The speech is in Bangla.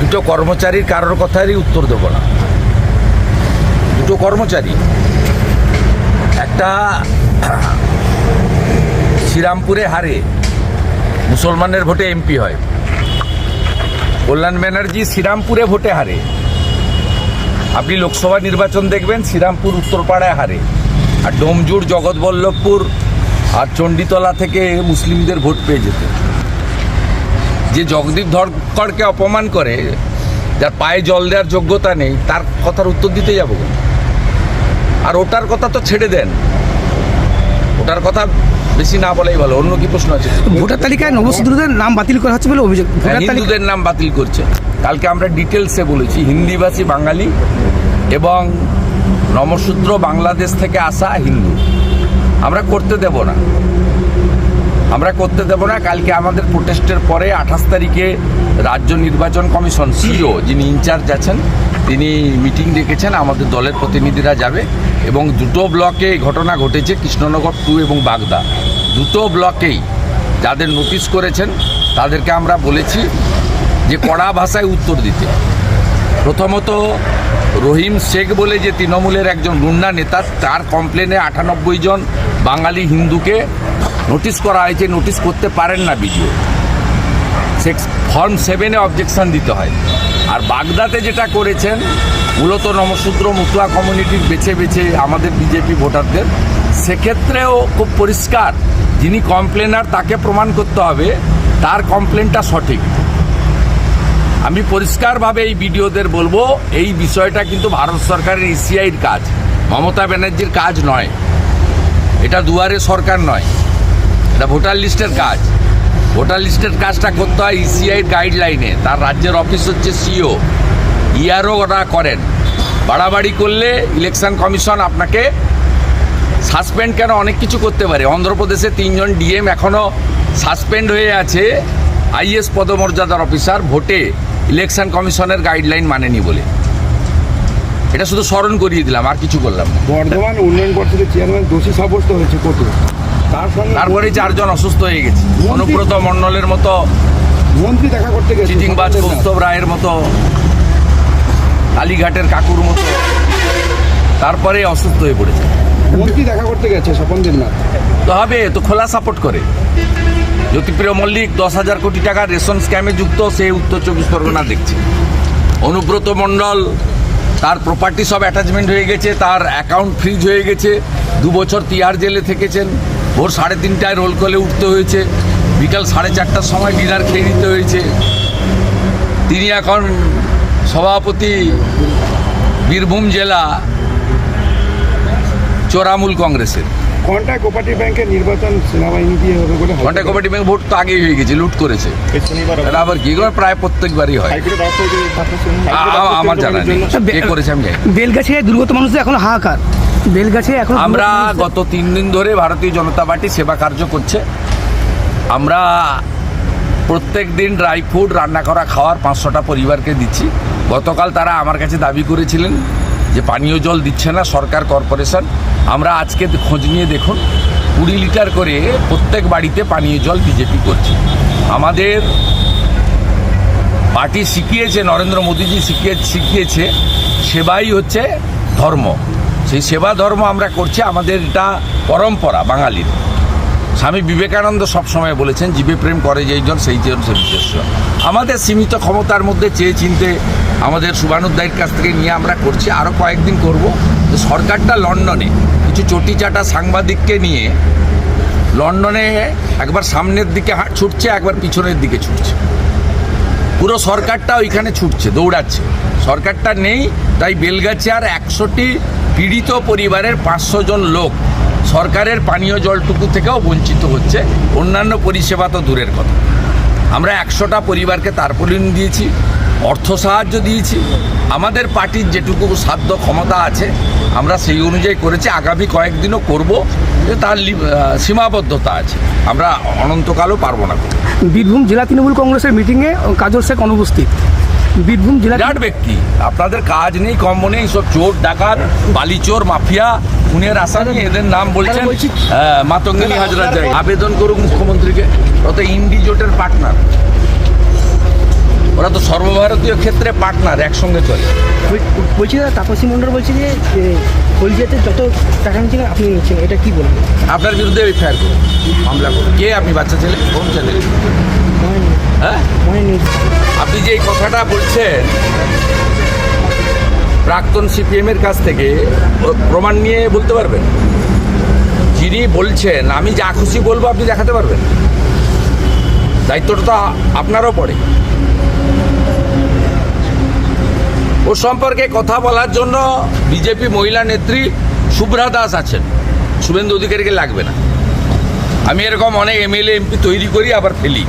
দুটো কর্মচারীর কারোর কথারই উত্তর দেবো না। দুটো কর্মচারী। একটা শ্রীরামপুরে হারে মুসলমানের ভোটে এমপি হয়। কল্যাণ ব্যানার্জি শ্রীরামপুরে ভোটে হারে। আপনি লোকসভা নির্বাচন দেখবেন, শ্রীরামপুর উত্তরপাড়ায় হারে। আর ডোমজুর, জগৎবল্লভপুর আর চণ্ডীতলা থেকে মুসলিমদের ভোট পেয়ে যেত। যে জগদীপ ধরকরকে অপমান করে যার পায়ে জল দেওয়ার যোগ্যতা নেই তার কথার উত্তর দিতে যাব আর ওটার কথা তো ছেড়ে দেন। ওটার কথা বেশি না বলাই ভালো অন্য কি প্রশ্ন আছে? ভোটার তালিকায় নবসূত্রদের নাম বাতিল করা হচ্ছে বলে অভিযোগ। তালিকা হিন্দুদের নাম বাতিল করছে। কালকে আমরা ডিটেলসে বলেছি হিন্দিভাষী বাঙালি এবং নমশূদ্র বাংলাদেশ থেকে আসা হিন্দু। আমরা করতে দেব না। আমরা করতে দেব না, কালকে আমাদের প্রোটেস্টের পরে আঠাশ তারিখে রাজ্য নির্বাচন কমিশন সিও যিনি ইনচার্জ আছেন, তিনি মিটিং ডেকেছেন, আমাদের দলের প্রতিনিধিরা যাবে এবং দুটো ব্লকে ঘটনা ঘটেছে, কৃষ্ণনগর টু এবং বাগদা। দুটো ব্লকেই যাদের নোটিশ করেছেন, তাদেরকে আমরা বলেছি যে কড়া ভাষায় উত্তর দিতে। প্রথমত রহিম শেখ বলে যে তৃণমূলের একজন গুন্ডা নেতা, তার কমপ্লেনে আটানব্বই জন বাঙালি হিন্দুকে নোটিশ করা হয়েছে নোটিশ করতে পারেন না বিডিও সেক্স ফর্ম সেভেনে অবজেকশন দিতে হয়। আর বাগদাতে যেটা করেছেন, মূলত নমশূদ্র মুতুয়া কমিউনিটির বেছে বেছে আমাদের বিজেপি ভোটারদের। সেক্ষেত্রেও খুব পরিষ্কার, যিনি কমপ্লেনার তাকে প্রমাণ করতে হবে, তার কমপ্লেনটা সঠিক। আমি পরিষ্কারভাবে এই ভিডিওদের বলব, এই বিষয়টা কিন্তু ভারত সরকারের ইসিআইর কাজ। মমতা ব্যানার্জির কাজ নয়। এটা দুয়ারে সরকার নয়, এটা ভোটার লিস্টের কাজ। ভোটার লিস্টের কাজটা করতে হয় ইসিআইর গাইডলাইনে তার রাজ্যের অফিস হচ্ছে সিও ইয়ারও ওরা করেন। বাড়াবাড়ি করলে ইলেকশন কমিশন আপনাকে সাসপেন্ড কেন অনেক কিছু করতে পারে। অন্ধ্রপ্রদেশে তিনজন ডিএম এখনও সাসপেন্ড হয়ে আছে আইএস পদমর্যাদার অফিসার ভোটে ইলেকশন কমিশনের গাইডলাইন মানেনি বলে। এটা শুধু স্মরণ করিয়ে দিলাম আর কিছু করলাম না। বর্ধমান উন্নয়ন পর্ষদের চেয়ারম্যান দোষী সাব্যস্ত হয়েছে কোর্টে। তার সঙ্গে তারপরে চারজন অসুস্থ হয়ে গেছে। অনুব্রত মণ্ডলের মতো মন্ত্রী দেখা করতে গেছে। চিটিংবাজ কৌস্তব রায়ের মতো কালীঘাটের কাকুর মতো তারপরে অসুস্থ হয়ে পড়েছে। মন্ত্রী দেখা করতে গেছে স্বপন দেবনাথ। তো হবে তো খোলা সাপোর্ট করে। জ্যোতিপ্রিয় মল্লিক দশ হাজার কোটি টাকার রেশন স্ক্যামে যুক্ত সে উত্তর চব্বিশ পরগনা দেখছে। অনুব্রত মণ্ডল তার প্রপার্টি সব অ্যাটাচমেন্ট হয়ে গেছে, তার অ্যাকাউন্ট ফ্রিজ হয়ে গেছে, দু বছর তিহার জেলে থেকেছেন, ভোর সাড়ে তিনটায় রোল কলে উঠতে হয়েছে, বিকাল সাড়ে চারটার সময় ডিনার খেয়ে নিতে হয়েছে। তিনি এখন সভাপতি বীরভূম জেলা চোরামূল কংগ্রেসের। কন্টাক্ট কোপারেটিভ ব্যাংকের নির্বাচন সেনাবাহিনী দিয়ে হবে বলে ঘণ্টা কমিটি ব্যাংক ভোট তো আগেই হয়ে গেছে লুট করেছে। এটা আবার কি করে প্রায় প্রত্যেকবারই হয়। আমার জানা নেই। কে করেছে আমি জানি। দুর্গত মানুষদের এখন হাহাকার। বেলগাছে এখন আমরা গত তিন দিন ধরে ভারতীয় জনতা পার্টি সেবা কার্য করছে। আমরা প্রত্যেক দিন ড্রাই ফুড রান্না করা খাওয়ার পাঁচশোটা পরিবারকে দিচ্ছি। গতকাল তারা আমার কাছে দাবি করেছিলেন যে পানীয় জল দিচ্ছে না সরকার কর্পোরেশন। আমরা আজকে খোঁজ নিয়ে দেখুন, কুড়ি লিটার করে প্রত্যেক বাড়িতে পানীয় জল বিজেপি করছে। আমাদের পার্টি শিখিয়েছে, নরেন্দ্র মোদীজি শিখিয়ে শিখিয়েছে, সেবাই হচ্ছে ধর্ম। সেই সেবা ধর্ম আমরা করছি, আমাদের এটা পরম্পরা বাঙালির। স্বামী বিবেকানন্দ সবসময় বলেছেন, জীবে প্রেম করে যেইজন সেই জন সে বিশেষ্য আমাদের সীমিত ক্ষমতার মধ্যে চেয়ে চিনতে আমাদের শুভানুদ্দায়ের কাছ থেকে নিয়ে আমরা করছি আরও কয়েকদিন করব। সরকারটা লন্ডনে, কিছু চটিচাটা সাংবাদিককে নিয়ে লন্ডনে একবার সামনের দিকে ছুটছে, একবার পিছনের দিকে ছুটছে। পুরো সরকারটা ওইখানে ছুটছে, দৌড়াচ্ছে। সরকারটা নেই, তাই বেলগাছে আর একশোটি পীড়িত পরিবারের পাঁচশো জন লোক সরকারের পানীয় জলটুকু থেকেও বঞ্চিত হচ্ছে। অন্যান্য পরিষেবা তো দূরের কথা। আমরা একশোটা পরিবারকে তারপলিন দিয়েছি অর্থ সাহায্য দিয়েছি। আমাদের পার্টির যেটুকু সাধ্য ক্ষমতা আছে আমরা সেই অনুযায়ী করেছি। আগামী কয়েকদিনও করব যে তার সীমাবদ্ধতা আছে। আমরা অনন্তকালও পারব না বীরভূম জেলা তৃণমূল কংগ্রেসের মিটিংয়ে কাজল শেখ অনুপস্থিত। বীরভূম জেলা বিরাট ব্যক্তি। আপনাদের কাজ নেই কম নেই সব চোর ডাকাত বালিচোর মাফিয়া। খুনের আসামি এদের নাম বলছেন মাতঙ্গিনী হাজরা যায় আবেদন করুক মুখ্যমন্ত্রীকে। অত ইন্ডি জোটের পার্টনার। ওরা তো সর্বভারতীয় ক্ষেত্রে পার্টনার একসঙ্গে চলে। বল- বলছি দাদা তাপসী মণ্ডল বলছে যে হলদিয়াতে যত টাকা নিচ্ছেন আপনি নিচ্ছেন এটা কি বলবেন? আপনার বিরুদ্ধে এফআইআর করুন মামলা করুন কে আপনি বাচ্চা ছেলে? কোন ছেলে? হ্যাঁ? আপনি যে এই কথাটা বলছেন প্রাক্তন সিপিএম এর কাছ থেকে প্রমাণ নিয়ে বলতে পারবেন। যিনি বলছেন, আমি যা খুশি বলব আপনি দেখাতে পারবেন। দায়িত্বটা তো আপনারও পড়ে। ও সম্পর্কে কথা বলার জন্য বিজেপি মহিলা নেত্রী শুভ্রা দাস আছেন। শুভেন্দু অধিকারীকে লাগবে না। আমি এরকম অনেক এমএলএ, এমপি তৈরি করি, আবার ফেলি।